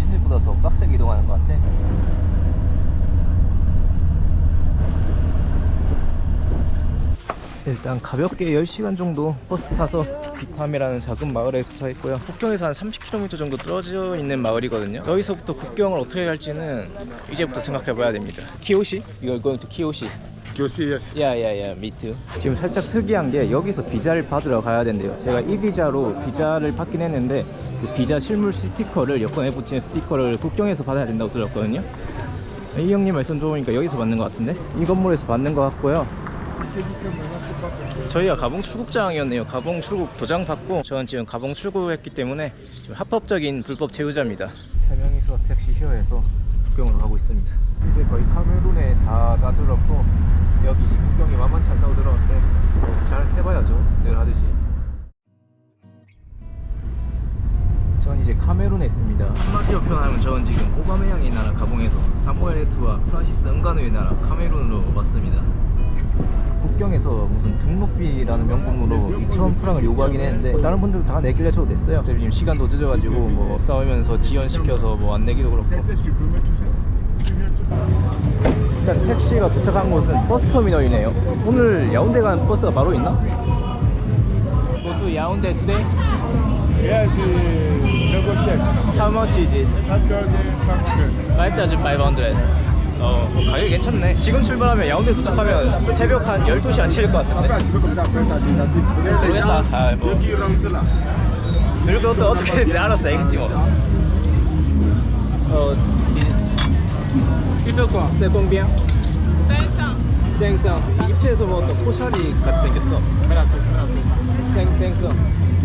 시즌보다 더 빡세게 이동하는 것 같아. 일단 가볍게 10시간 정도 버스 타서 그 비팜이라는 작은 마을에 도착했고요 국경에서 한 30km 정도 떨어져 있는 마을이거든요 여기서부터 국경을 어떻게 갈지는 이제부터 생각해 봐야 됩니다 키오시? 이거, 이거 또 키오시 Kyoshi, yes. 야야야 미투 지금 살짝 특이한 게 여기서 비자를 받으러 가야 된대요. 제가 이 비자로 비자를 받긴 했는데 그 비자 실물 스티커를 여권에 붙이는 스티커를 국경에서 받아야 된다고 들었거든요. 이 형님 말씀 들어보니까 여기서 받는 것 같은데? 이 건물에서 받는 것 같고요. 저희가 가봉 출국장이었네요. 가봉 출국 도장 받고 저는 지금 가봉 출국했기 때문에 지금 합법적인 불법 제휴자입니다. 세 명이서 택시 쉐어해서 국경으로 가고 있습니다. 이제 거의 카메룬에 있습니다. 한마디로 표현하면 저는 지금 오바메양의 나라 가봉에서 사무엘 에투와 프란시스 은가누의 나라 카메룬으로 왔습니다. 국경에서 무슨 등록비라는 명분으로 2천 프랑을 요구하긴 했는데 다른 분들도 다 내길 내줘도 됐어요. 지금 시간도 늦어가지고 뭐 싸우면서 지연시켜서 뭐 안 내기도 그렇고. 일단 택시가 도착한 곳은 버스터미널이네요. 오늘 야운데 가는 버스가 바로 있나? To 야운데 we negotiate. How much is it? 5,500. 5,500 어, 가격이 괜찮네. 지금 출발하면 야운데 도착하면 새벽 한 12시 안칠것 같은데. 모르겠다. 아, 뭐. 늙은 것도 어떻게 알아서 내겠지 뭐 어, 이거 거 세공비앙? 생선 입체에서 먹었던 코샤리 같이 생겼어? 생, 생선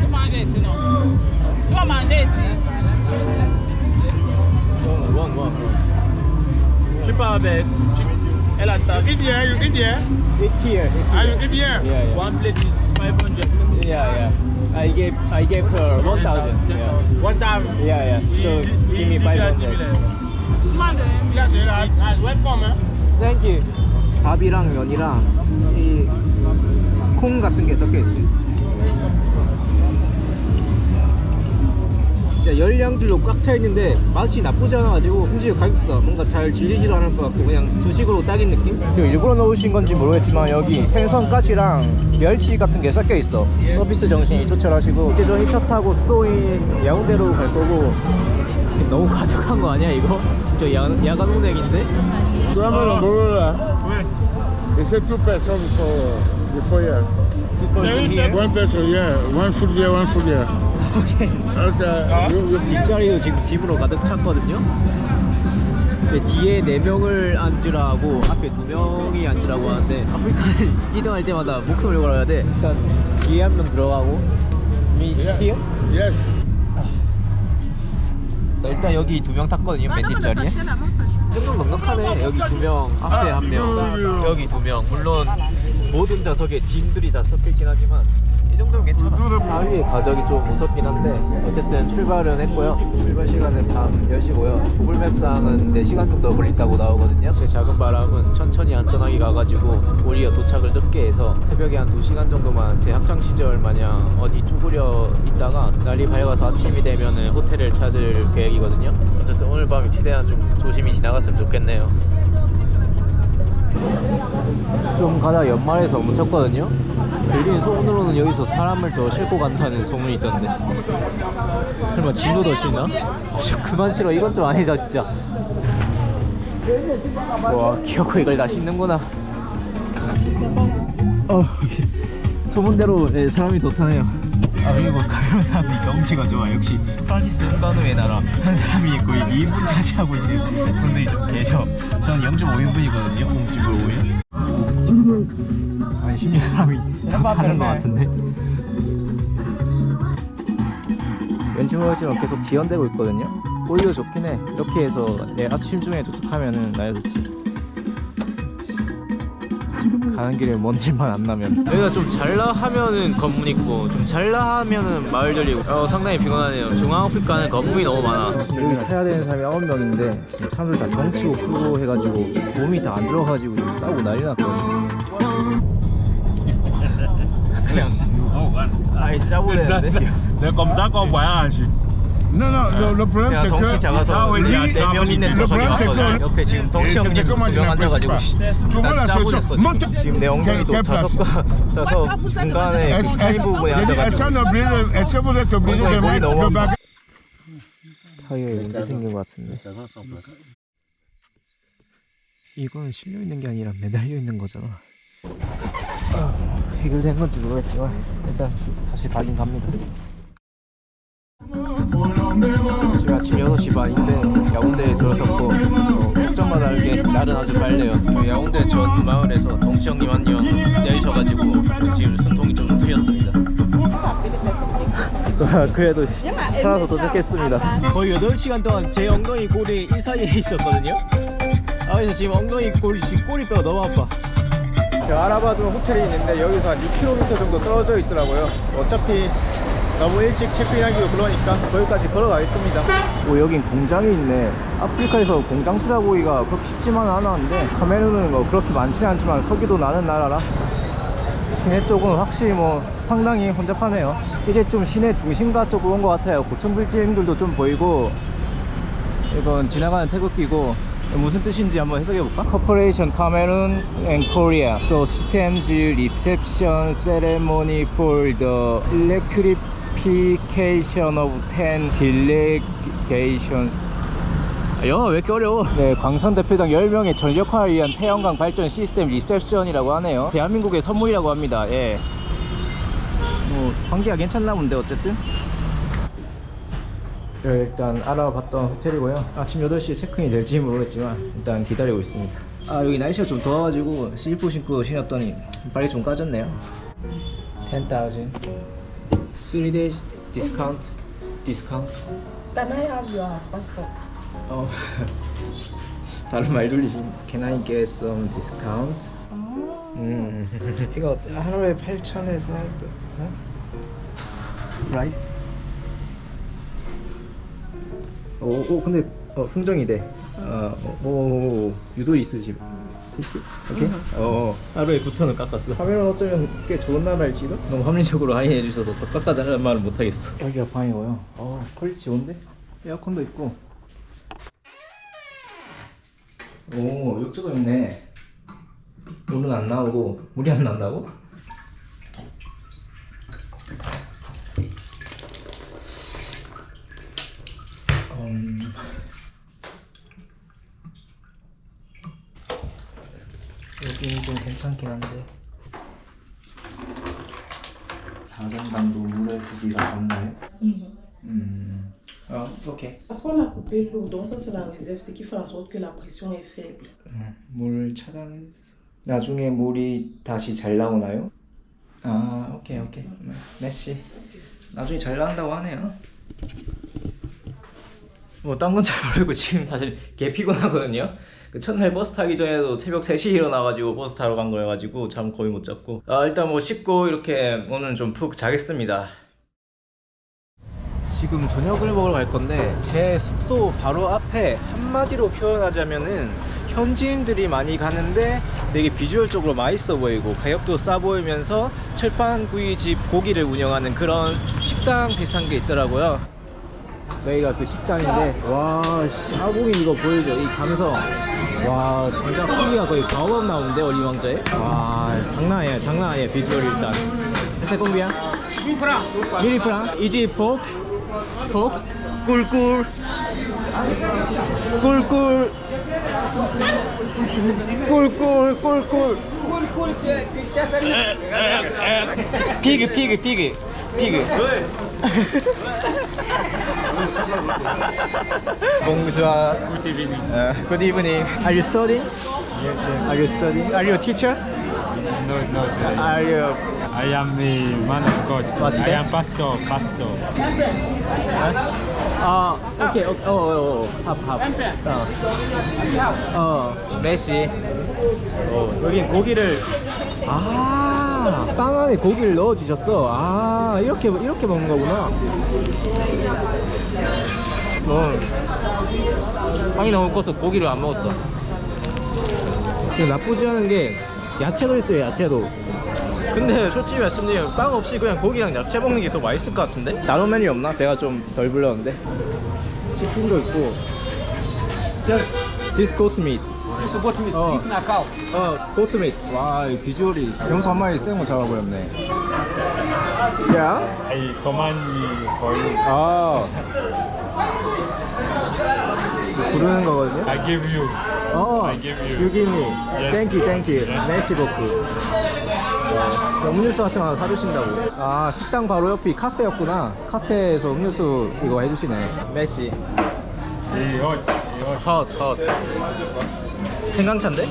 Tu manges ici, non Tu vas manger ici 원, 원, 원 Tu pars avec. Elle attend. You eat here, you eat here. Eat here, eat Ah, here you eat here. Yeah, yeah One plate is 500. Yeah, yeah. I gave I gave her one thousand. Yeah, One time. yeah, yeah. So give me five hundred. Demande un Yeah, they are- ah, welcome, eh? Thank you. 밥이랑 면이랑 이 콩 같은 게 섞여 있어요. 진짜 열량들로 꽉 차 있는데 맛이 나쁘지 않아가지고 심지어 가격도 뭔가 잘 질리지도 않을 것 같고 그냥 주식으로 딱인 느낌? 일부러 넣으신 건지 모르겠지만 여기 생선가시랑 멸치 같은 게 섞여 있어 서비스 정신이 조철하시고 이제 저희 차 타고 수도인 야운데로 갈 거고 너무 가져간 거 아니야 이거? 진짜 야, 야간 운행인데? Vas me l'embrouiller, là? Et c'est two person before, before here. One person, yeah. One food here, one food here. 오케이 uh, you, you, 뒷자리도 지금 집으로 가득 찼거든요. 근데 뒤에 4명을 앉으라고 앞에 2명이 앉으라고 하는데 아프리카는 이동할 때마다 목숨을 걸어야 돼. 일단 뒤에 한 명 들어가고 미 here? yes. 나 일단 여기 두 명 탔거든요. 맨 뒷자리에. 조금 넉넉하네. 여기 두 명, 앞에 한 명, 여기 두 명. 물론 모든 좌석에 짐들이 다 섞여 있긴 하지만 이 정도면 괜찮아. 하위의 가격이 좀 무섭긴 한데 어쨌든 출발은 했고요. 출발 시간은 밤 10시고요. 구글맵상은 4시간 정도 걸린다고 나오거든요. 제 작은 바람은 천천히 안전하게 가가지고 오히려 도착을 늦게 해서 새벽에 한 2시간 정도만 제 학창 시절 마냥 어디 쭈그려 있다가 날이 밝아서 아침이 되면 호텔을 찾을 계획이거든요. 어쨌든 오늘 밤이 최대한 좀 조심히 지나갔으면 좋겠네요. 좀 가다 연말에서 묻혔거든요. 들리는 소문으로는 여기서 사람을 더 싣고 간다는 소문이 있던데. 설마 짐도 더 실나? 좀 그만 실어. 이건 좀 아니죠, 진짜. 와, 귀엽고 이걸 다 싣는구나. 어, 소문대로 예, 사람이 더 타네요. 아 그리고 카메라 사람이 경치가 좋아 역시 프란시스 은간우의 나라 한 사람이 거의 2분 차지하고 있는 분들이 좀 계셔. 저는 0.5인분이거든요. 0.5인. 한 10여 사람이 더 타는 것 같은데. 모르지만 계속 지연되고 있거든요. 오히려 좋긴 해. 이렇게 해서 내 아침 중에 도착하면은 나야 좋지 가는 길에 먼지만 안 나면. 여기가 좀 잘라 하면은 건물 있고 좀 잘라 하면은 마을 들리고. 어, 상당히 피곤하네요. 중앙아프리카는 건물이 너무 많아. 여기 타야 되는 사람이 9명인데 지금 사람들 다 덩치고 크고 해가지고 몸이 다 안 들어가지고 지금 싸우고 난리 났거든요. 그냥. 아예 짜고 되는데? C'est comme ça qu'on voyage. Non, non, le, le problème 제가 c'est 덩치 que. 작아서 아, 왜 우리 야, 네명 있는 le 좌석이 problème c'est 많거든요. que. 옆에 지금 덩치 형님 두명 앉아가지고 Tu vois la 짜고졌어 solution 지금. Monte 내 엉덩이도 Quelle place 좌석과 좌석 중간에 Est-ce 다리 부분에 앉아가지고 que vous êtes obligé de 목이 mettre 너무 le 아파. bagage 타이어에 문제 생긴 것 같은데 이건 실려 있는 게 아니라 매달려 있는 거잖아 아, 해결된 건지 모르겠지만 일단 다시 가긴 갑니다 지금 아침 6시 반인데 야운데에 들어섰고 어, 걱정과 다르게 날은 아주 밝네요. 그 야운데 전 마을에서 동치 형님 한명 내리셔가지고 지금 숨통이 좀 트였습니다. 그래도 살아서 도착했습니다. 거의 8시간 동안 제 엉덩이 골이 이 사이에 있었거든요. 아 그래서 지금 엉덩이 골이 지금 꼬리뼈가 너무 아파. 제가 알아봐둔 호텔이 있는데 여기서 한 2km 정도 떨어져 있더라고요. 어차피 너무 일찍 체크인하기도 그러니까 거기까지 걸어가겠습니다. 오 여긴 공장이 있네. 아프리카에서 공장 찾아보기가 그렇게 쉽지만은 않았는데 카메룬은 뭐 그렇게 많지는 않지만 석유도 나는 나라라. 시내 쪽은 확실히 뭐 상당히 혼잡하네요. 이제 좀 시내 중심가 쪽으로 온 것 같아요. 고층 빌딩들도 좀 보이고 이건 지나가는 태극기고 무슨 뜻인지 한번 해석해 볼까? Corporation Cameroon and Korea. So systems reception ceremony for the electrification of 10 delegations 아, 영어 왜 이렇게 어려워? 네, 광선 대표당 10명의 전력화를 위한 태양광 발전 시스템 리셉션이라고 하네요. 대한민국의 선물이라고 합니다. 예. 뭐, 관계가 괜찮나 본데, 어쨌든. 네, 일단 알아봤던 호텔이고요. 아침 8시에 체크인이 될지 모르겠지만, 일단 기다리고 있습니다. 아, 여기 날씨가 좀 더워가지고, 슬리퍼 신고 신었더니, 빨리 좀 까졌네요. 10,000. 3 days discount. discount. Can I have your passport? 어 다른 말 돌리십니다. Can I get some discount? 음 이거 하루에 8천에서 어? 프라이스? 오, 오 근데 어, 흥정이 돼. 어, 오, 오, 오, 유도리 있으시. 됐지? 오케이? 어, 하루에 9천원 깎았어. 카메라 어쩌면 꽤 좋은 나라일지도? 너무 합리적으로 하이해 주셔서 더 깎아달라는 말은 못하겠어. 여기가 방이고요. 어, 퀄리티 좋은데? 에어컨도 있고. 오 욕조도 있네 물은 안 나오고 물이 안 난다고? 음... 여기는 좀 괜찮긴 한데 다른 방도 물의 수기가 없나요? 음... 아 오케이 Parce qu'on a coupé l'eau, donc ça c'est la réserve, ce qui fait en sorte que la pression est faible. 물 차단 나중에 물이 다시 잘 나오나요? 아 오케이 오케이 메시 나중에 잘 나온다고 하네요 뭐 딴 건 잘 모르고 지금 사실 개 피곤하거든요 그 첫날 버스 타기 전에도 새벽 3시에 일어나가지고 버스 타러 간 거여가지고 잠 거의 못 잤고. 아 일단 뭐 씻고 이렇게 오늘 좀 푹 자겠습니다. 지금 저녁을 먹으러 갈 건데 제 숙소 바로 앞에 한마디로 표현하자면은 현지인들이 많이 가는데 되게 비주얼적으로 맛있어 보이고 가격도 싸 보이면서 철판구이집 고기를 운영하는 그런 식당 비슷한 게 있더라고요 여기가 그 식당인데 와 샤봉이 이거 보이죠 이 감성 와 장작 크기가 거의 바오밥 나오는데 어리왕자에 와 장난 아니야 장난 아니야 비주얼이 일단 회사 공비야 1프랑 이지 포크 포크 꿀꿀 꿀꿀 꿀꿀 꿀꿀 피그 피그 피그 피그 Bonjour. Good evening. Uh, good evening. Are you studying? Yes, yes. Are you studying? Are you a teacher? No, no, no. Are you? I am a man of God. What's I that? am pastor, pastor. 아, 오케이, 오케이. 어, 어, 어. 합, 합. 어. 어, 메시. 어, 여긴 고기를 아, 빵 안에 고기를 넣어 주셨어. 아, 이렇게 이렇게 먹는 거구나. 어. 빵이 너무 커서 고기를 안 먹었다. 근데 나쁘지 않은 게 야채도 있어요, 야채도. 근데 솔직히 말씀드리면 빵 없이 그냥 고기랑 야채 먹는 게 더 맛있을 것 같은데? 다른 메뉴 없나? 배가 좀 덜 불렀는데 치킨도 있고. Meat. Isso, Oh. isso na cal. 어, meat. 와, 이 비주얼이 병수 한 마리 생거 잡아버렸네. 야? I command for you. 아. 부르는 거거든요. I give you. 어, I give you. you give me. Yes. Thank you, thank you. 메시버크. 음료수 같은 거 하나 사주신다고. 아, 식당 바로 옆이 카페였구나. 카페에서 음료수 이거 해주시네. 메시. Hey, hot. Hey, hot. 헛, 헛. 생강차인데?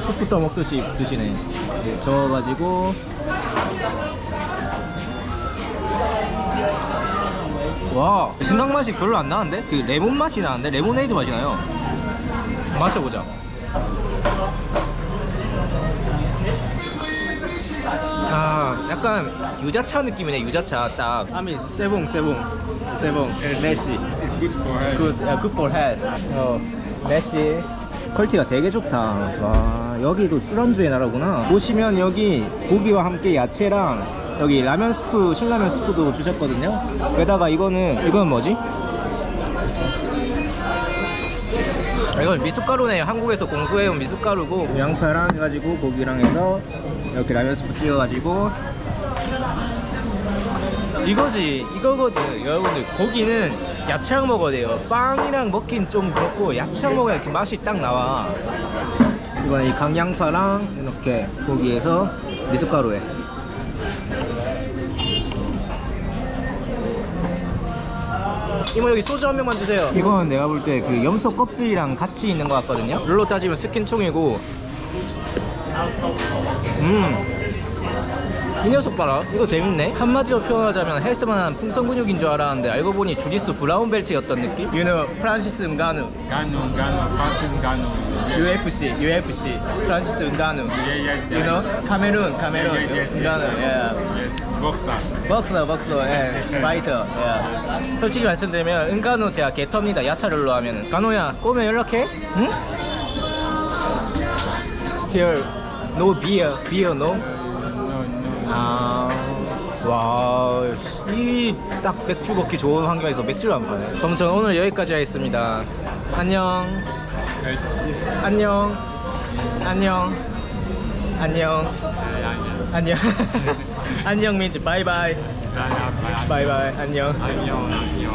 숯부터 먹듯이 드시네. 네, 저어가지고. 와, 생강 맛이 별로 안 나는데? 그 레몬 맛이 나는데? 레모네이드 맛이 나요. 마셔보자. 아, 약간 유자차 느낌이네, 유자차. 딱. 아미, 세봉, 세봉. 세봉. 네시. It's good for her. 굿, 야, 굿 for head. 어, 메시. 퀄리티가 되게 좋다. 와, 여기도 술안주의 나라구나. 보시면 여기 고기와 함께 야채랑 여기 라면 스프, 신라면 스프도 주셨거든요. 게다가 이거는, 이건 뭐지? 아, 이건 미숫가루네. 한국에서 공수해온 미숫가루고 양파랑 해가지고 고기랑 해서 이렇게 라면 스프 찍어가지고 이거지 이거거든 여러분들 고기는 야채랑 먹어야 돼요. 빵이랑 먹긴 좀 그렇고 야채랑 먹어야 이렇게 맛이 딱 나와. 이번에 이 강양파랑 이렇게 고기에서 미숫가루에. 이모 여기 소주 한 병만 주세요. 이거는 내가 볼 때 그 염소 껍질이랑 같이 있는 것 같거든요. 룰로 따지면 스킨총이고. 음 이 녀석 봐라. 이거 재밌네. 한마디로 표현하자면 헬스만한 풍선 근육인 줄 알았는데 알고 보니 주짓수 브라운 벨트였던 느낌? You know 프란시스 은가누 Gano, Gano, Francis Gano. UFC UFC 프란시스 은가누 Yeah, yes, You know? 카메룬 카메룬 Yes, yes, yes. 은가누 yeah. Yes, 예 파이터 예 솔직히 말씀드리면 은간호 제가 개터입니다. 야차를로 하면은. 간호야 꼬면 연락해? 응? Here no beer beer no 와, 이 딱 맥주 먹기 좋은 환경에서 맥주를 안 파네. 그럼 저는 오늘 여기까지 하겠습니다. 안녕, 안녕, 안녕, 안녕, 안녕, 안녕 bye bye, bye bye, 안녕. 안녕, 안녕.